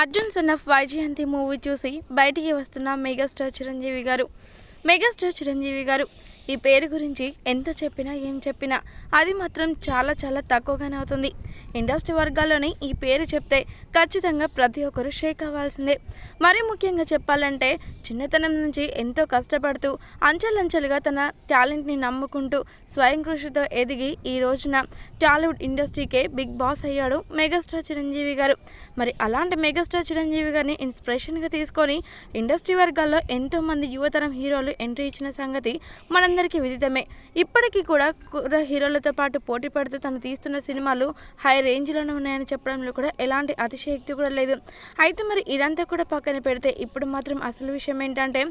Arjun son of Vyjayanthi movie చూసి బయటికి వస్తున్న మెగాస్టార్ చిరంజీవి గారు. మెగాస్టార్ చిరంజీవి గారు. ఈ పేరు గురించి ఎంత చెప్పినా ఏం చెప్పినా అది మాత్రం చాలా చాలా తక్కువగానే అవుతుంది. ఇండస్ట్రీ వర్గాల్లోనే ఈ పేరు చెప్తే ఖచ్చితంగా ప్రతి ఒక్కరు షేక్ అవ్వాల్సిందే. మరీ ముఖ్యంగా చెప్పాలంటే చిన్నతనం నుంచి ఎంతో కష్టపడుతూ అంచెలంచెలుగా తన టాలెంట్ని నమ్ముకుంటూ స్వయం కృషితో ఎదిగి ఈ రోజున టాలీవుడ్ ఇండస్ట్రీకే బిగ్ బాస్ అయ్యాడు మెగాస్టార్ చిరంజీవి గారు. మరి అలాంటి మెగాస్టార్ చిరంజీవి గారిని ఇన్స్పిరేషన్గా తీసుకొని ఇండస్ట్రీ వర్గాల్లో ఎంతోమంది యువతరం హీరోలు ఎంట్రీ ఇచ్చిన సంగతి మనం అందరికీ విదితమే. ఇప్పటికీ కూడా కుర్ర హీరోలతో పాటు పోటీ పడుతూ తను తీస్తున్న సినిమాలు హై రేంజ్లోనే ఉన్నాయని చెప్పడంలో కూడా ఎలాంటి అతిశయక్తి కూడా లేదు. అయితే మరి ఇదంతా కూడా పక్కన పెడితే ఇప్పుడు మాత్రం అసలు విషయం ఏంటంటే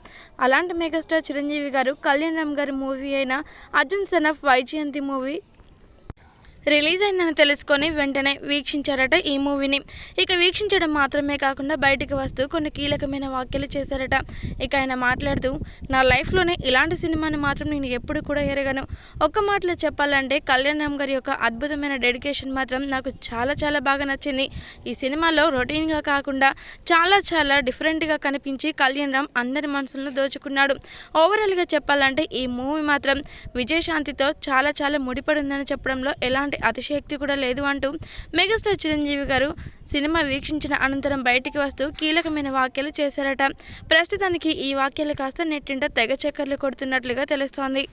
అలాంటి మెగాస్టార్ చిరంజీవి గారు కళ్యాణ్ రామ్ గారి మూవీ అయిన Arjun son of Vyjayanthi movie release అయిందని తెలుసుకొని వెంటనే వీక్షించారట ఈ మూవీని. ఇక వీక్షించడం మాత్రమే కాకుండా బయటికి వస్తూ కొన్ని కీలకమైన వ్యాఖ్యలు చేశారట. ఇక ఆయన మాట్లాడుతూ నా లైఫ్లోనే ఇలాంటి సినిమాని మాత్రం నేను ఎప్పుడు కూడా ఎరగను. ఒక్క మాటలో చెప్పాలంటే కళ్యాణ్ రామ్ గారి యొక్క అద్భుతమైన డెడికేషన్ మాత్రం నాకు చాలా చాలా బాగా నచ్చింది. ఈ సినిమాలో రొటీన్గా కాకుండా చాలా చాలా డిఫరెంట్గా కనిపించి కళ్యాణ్ రామ్ అందరి మనసులను దోచుకున్నాడు. ఓవరాల్గా చెప్పాలంటే ఈ మూవీ మాత్రం విజయశాంతితో చాలా చాలా ముడిపడి ఉందని చెప్పడంలో ఎలాంటి అతిశయక్తి కూడా లేదు అంటూ మెగాస్టార్ చిరంజీవి గారు సినిమా వీక్షించిన అనంతరం బయటికి వస్తూ కీలకమైన వ్యాఖ్యలు చేశారట. ప్రస్తుతానికి ఈ వ్యాఖ్యలు కాస్త నెట్టింట తెగ చక్కర్లు కొడుతున్నట్లుగా తెలుస్తోంది.